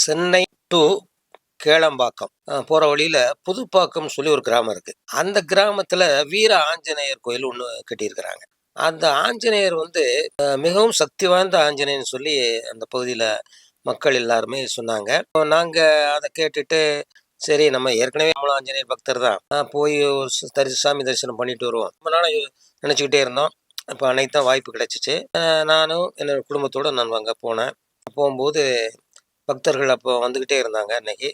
Chennai to Kelambakkam. போகிற வழியில் புதுப்பாக்கம் சொல்லி ஒரு கிராமம் இருக்குது அந்த கிராமத்தில் வீர ஆஞ்சநேயர் கோயில் ஒன்று கட்டியிருக்கிறாங்க. அந்த ஆஞ்சநேயர் வந்து மிகவும் சக்தி வாய்ந்த ஆஞ்சநேயர்னு சொல்லி அந்த பகுதியில் மக்கள் எல்லாருமே சொன்னாங்க. இப்போ நாங்கள் அதை கேட்டுட்டு சரி நம்ம ஏற்கனவே நம்மளும் ஆஞ்சநேயர் பக்தர் தான். போய் ஒரு தரி சாமி தரிசனம் பண்ணிட்டு வருவோம். ரொம்ப நாளாக நினச்சிக்கிட்டே இருந்தோம். இப்போ அனைத்தும் தான் வாய்ப்பு கிடைச்சிச்சு. நானும் என்னோட குடும்பத்தோடு நான் அங்கே போனேன். போகும்போது பக்தர்கள் அப்போ வந்துக்கிட்டே இருந்தாங்க அன்னைக்கு.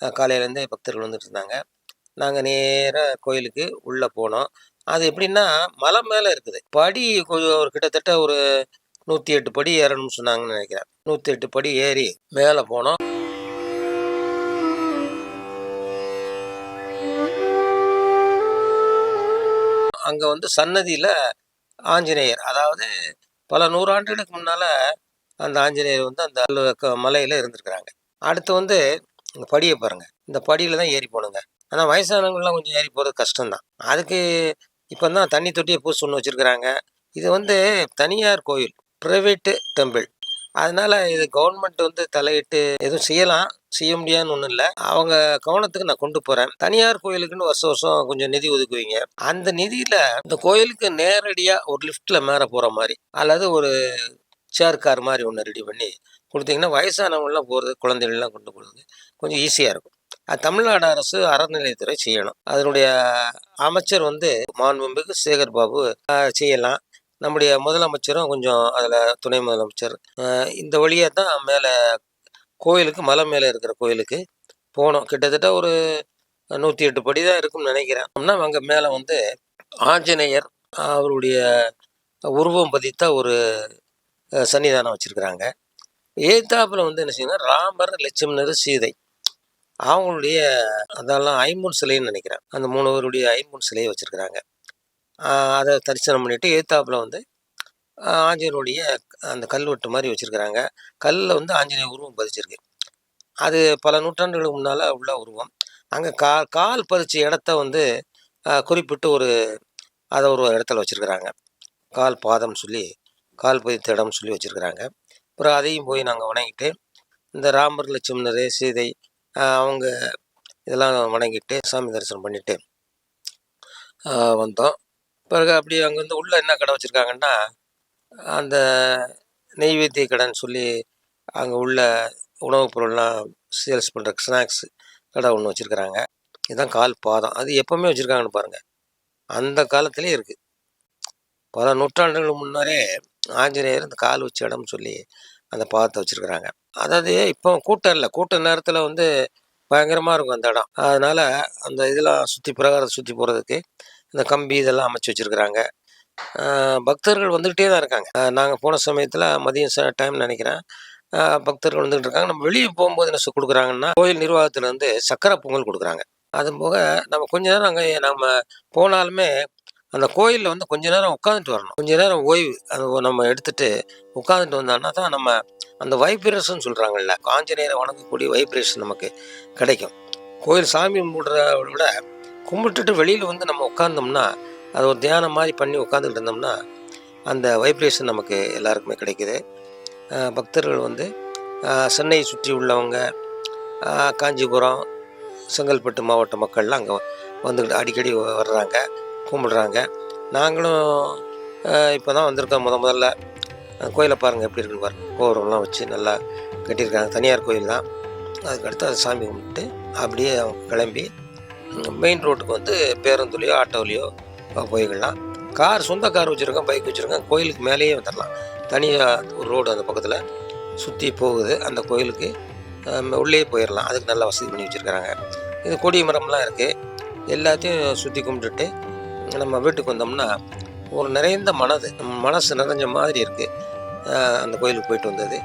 காலையிலேருந்தே பக்தர்கள் வந்துட்டு இருந்தாங்க. நாங்கள் நேராக கோயிலுக்கு உள்ளே போனோம். அது எப்படின்னா மலை மேலே இருக்குது. படி கொஞ்சம் ஒரு கிட்டத்தட்ட ஒரு நூற்றி எட்டு படி ஏறணும்னு சொன்னாங்கன்னு நினைக்கிறேன். நூற்றி எட்டு படி ஏறி மேலே போனோம். அங்கே வந்து சன்னதியில் ஆஞ்சநேயர் அதாவது பல நூறாண்டுகளுக்கு முன்னால் அந்த ஆஞ்சநேயர் வந்து அந்த மலையில் இருந்திருக்கிறாங்க. அடுத்து வந்து இந்த படியை பாருங்கள் இந்த படியில் தான் ஏறி போகணுங்க ஆனால் வயசானவங்களாம் கொஞ்சம் ஏறி போகிறது கஷ்டம்தான். அதுக்கு இப்போ தான் தண்ணி தொட்டியை பூசி ஒன்று வச்சுருக்கிறாங்க. இது வந்து தனியார் கோயில் ப்ரைவேட்டு டெம்பிள் அதனால் இது கவர்மெண்ட் வந்து தலையிட்டு எதுவும் செய்யலாம் செய்ய முடியாதுன்னு ஒன்றும் இல்லை. அவங்க கவனத்துக்கு நான் கொண்டு போகிறேன் தனியார் கோயிலுக்குன்னு வருஷம் வருஷம் கொஞ்சம் நிதி ஒதுக்குவீங்க. அந்த நிதியில் இந்த கோயிலுக்கு நேரடியாக ஒரு லிஃப்ட்டில் மேலே போகிற மாதிரி அல்லது ஒரு சேர் கார் மாதிரி ஒன்று ரெடி பண்ணி கொடுத்தீங்கன்னா வயசானவங்களாம் போகிறது குழந்தைகள்லாம் கொண்டு போகிறது கொஞ்சம் ஈஸியாக இருக்கும். அது தமிழ்நாடு அரசு அறநிலையத்துறை செய்யணும். அதனுடைய அமைச்சர் வந்து மாண்புமிகு சேகர் பாபு செய்யலாம். நம்முடைய முதலமைச்சரும் கொஞ்சம் அதில் துணை முதலமைச்சர் இந்த வழியாக தான் மேலே கோயிலுக்கு மலை மேலே இருக்கிற கோயிலுக்கு போனோம் கிட்டத்தட்ட ஒரு நூற்றி எட்டு படி தான் இருக்கும்னு நினைக்கிறேன். அப்படின்னா அங்கே மேலே வந்து ஆஞ்சநேயர் அவருடைய உருவம் பதித்த ஒரு சன்னிதானம் வச்சுருக்குறாங்க. ஏத்தாப்பில் வந்து என்ன செய்யணும் ராமர் லட்சுமணர் சீதை. அவங்களுடைய அதெல்லாம் ஐம்பூன் சிலைன்னு நினைக்கிறேன். அந்த மூணு பேருடைய ஐம்பூன் சிலையை வச்சுருக்குறாங்க. அதை தரிசனம் பண்ணிவிட்டு ஏத்தாப்பில் வந்து ஆஹ், ஆஞ்சநேயருடைய அந்த கல்வெட்டு மாதிரி வச்சுருக்குறாங்க. கல்லில் வந்து ஆஞ்சநேயர் உருவம் பதிச்சிருக்கு. அது பல நூற்றாண்டுகளுக்கு முன்னால் உள்ள உருவம். அங்கே கா கால் பதிச்ச இடத்த வந்து குறிப்பிட்டு ஒரு அதை ஒரு இடத்துல வச்சுருக்குறாங்க. கால் பாதம் சொல்லி கால் பதித்த இடம்னு சொல்லி வச்சுருக்குறாங்க. அப்புறம் அதையும் போய் நாங்கள் வணங்கிட்டு இந்த ராமர் லட்சுமணர் சீதை அவங்க இதெல்லாம் வணங்கிட்டு சாமி தரிசனம் பண்ணிட்டு வந்தோம். பிறகு அப்படியே அங்கே வந்து உள்ளே என்ன கடை வச்சுருக்காங்கன்னா அந்த நெய்வேத்திய கடைன்னு சொல்லி அங்கே உள்ள உணவுப் பொருள்லாம் சேல்ஸ் பண்ணுற ஸ்நாக்ஸ் கடை ஒன்று வச்சுருக்குறாங்க. இதுதான் கால் பாதம். அது எப்போவுமே வச்சுருக்காங்கன்னு பாருங்கள் அந்த காலத்துலேயே இருக்குது பல நூற்றாண்டுகள் முன்னரே ஆஞ்சநேயர் இந்த கால் வச்ச இடம்னு சொல்லி அந்த பாதத்தை வச்சுருக்குறாங்க. அதாவது இப்போ கூட்டம் இல்லை. கூட்ட நேரத்தில் வந்து பயங்கரமாக இருக்கும் அந்த இடம். அதனால் அந்த இதெல்லாம் சுற்றி பிரகாரத்தை சுற்றி போகிறதுக்கு இந்த கம்பி இதெல்லாம் அமைச்சு வச்சுருக்குறாங்க. பக்தர்கள் வந்துக்கிட்டே தான் இருக்காங்க. நாங்கள் போன சமயத்தில் மதியம் ச டைம் நினைக்கிறேன். பக்தர்கள் வந்துகிட்டு இருக்காங்க. நம்ம வெளியே போகும்போது என்ன கொடுக்குறாங்கன்னா கோயில் நிர்வாகத்தில் வந்து சக்கரை பொங்கல் கொடுக்குறாங்க. அது போக நம்ம கொஞ்ச நேரம் அங்கே நம்ம போனாலுமே அந்த கோயிலில் வந்து கொஞ்ச நேரம் உட்காந்துட்டு வரணும். கொஞ்ச நேரம் ஓய்வு அது நம்ம எடுத்துட்டு உட்காந்துட்டு வந்தோம்னா தான் நம்ம அந்த வைப்ரேஷன் சொல்கிறாங்கல்ல ஆஞ்சநேயரை வணங்கக்கூடிய வைப்ரேஷன் நமக்கு கிடைக்கும். கோயில் சாமி கும்பிடுறத விட கும்பிட்டுட்டு வெளியில் வந்து நம்ம உட்காந்தோம்னா அது ஒரு தியானம் மாதிரி பண்ணி உட்காந்துக்கிட்டு இருந்தோம்னா அந்த வைப்ரேஷன் நமக்கு எல்லாருக்குமே கிடைக்குது. பக்தர்கள் வந்து சென்னையை சுற்றி உள்ளவங்க காஞ்சிபுரம் செங்கல்பட்டு மாவட்ட மக்கள்லாம் அங்கே வந்துக்கிட்டு அடிக்கடி வர்றாங்க. கும்பிடுறாங்க. நாங்களும் இப்போ தான் வந்திருக்கோம் முத முதல்ல. கோயிலை பாருங்கள் எப்படி இருக்குன்னு பாருங்கள் கோபுரம்லாம் வச்சு நல்லா கட்டியிருக்காங்க. தனியார் கோயில் தான். அதுக்கடுத்து அதை சாமி கும்பிட்டு அப்படியே அவங்க கிளம்பி மெயின் ரோட்டுக்கு வந்து பேருந்துலேயோ ஆட்டோலையோ போய்க்கலாம். கார் சொந்த கார் வச்சுருக்கோம் பைக் வச்சுருக்கோம். கோயிலுக்கு மேலேயே வந்துடலாம். தனியாக ஒரு ரோடு அந்த பக்கத்தில் சுற்றி போகுது. அந்த கோயிலுக்கு உள்ளே போயிடலாம். அதுக்கு நல்லா வசதி பண்ணி வச்சுருக்காங்க இது கொடி மரம்லாம் இருக்குது எல்லாத்தையும் சுற்றி கும்பிட்டுட்டு நம்ம வீட்டுக்கு வந்தோம்னா ஒரு நிறைந்த மனது நம்ம மனசு நிறைஞ்ச மாதிரி இருக்குது அந்த கோயிலுக்கு போயிட்டு வந்தது.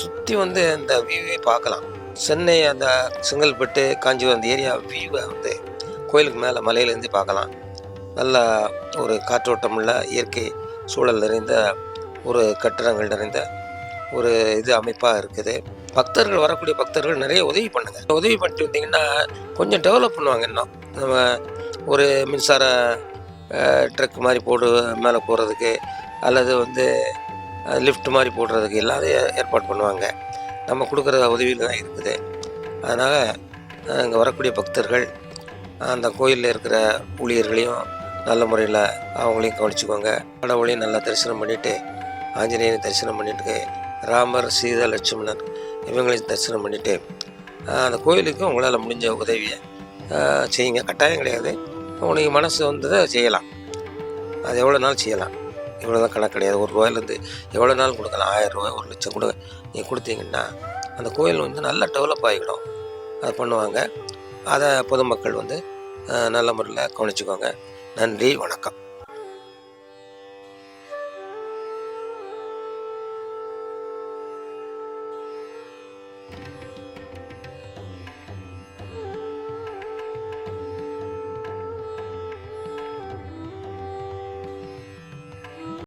சுற்றி வந்து அந்த வியூவே பார்க்கலாம். சென்னை அந்த செங்கல்பட்டு காஞ்சிபுரம் அந்த ஏரியா வியூவை வந்து கோயிலுக்கு மேலே மலையிலேருந்து பார்க்கலாம். நல்லா ஒரு காற்றோட்டமுள்ள இயற்கை சூழல் நிறைந்த ஒரு கட்டிடங்கள் நிறைந்த ஒரு இது அமைப்பாக இருக்குது. பக்தர்கள் வரக்கூடிய பக்தர்கள் நிறைய உதவி பண்ணுங்க. உதவி பண்ணிட்டு வந்தீங்கன்னா கொஞ்சம் டெவலப் பண்ணுவாங்க இன்னும். நம்ம ஒரு மின்சார ட்ரக் மாதிரி போடு மேலே போகிறதுக்கு அல்லது வந்து லிஃப்ட் மாதிரி போடுறதுக்கு எல்லாத்தையும் ஏற்பாடு பண்ணுவாங்க. நம்ம கொடுக்குற உதவியில் தான் இருக்குது. அதனால் இங்கே வரக்கூடிய பக்தர்கள் அந்த கோயிலில் இருக்கிற ஊழியர்களையும் நல்ல முறையில் அவங்களையும் கவனிச்சுக்கோங்க. கடவுளையும் நல்லா தரிசனம் பண்ணிவிட்டு ஆஞ்சநேயனை தரிசனம் பண்ணிட்டு ராமர் சீதா லட்சுமணன் இவங்களையும் தரிசனம் பண்ணிவிட்டு அந்த கோயிலுக்கு உங்களால் முடிஞ்ச உதவியை செய்யுங்க. கட்டாயம் கிடையாது. உனக்கு மனசு வந்ததை செய்யலாம். அது எவ்வளோ நாள் செய்யலாம்? இவ்வளோ தான் கணக்கு கிடையாது. ஒரு ரூபாயிலேருந்து எவ்வளோ நாள் கொடுக்கலாம்? ஆயிரம் ரூபாய் ஒரு லட்சம் கொடுங்க நீங்கள் கொடுத்தீங்கன்னா அந்த கோயில் வந்து நல்லா டெவலப் ஆகிடும் அது பண்ணுவாங்க. அதை பொதுமக்கள் வந்து நல்ல முறையில் கவனிச்சுக்கோங்க. நன்றி வணக்கம்.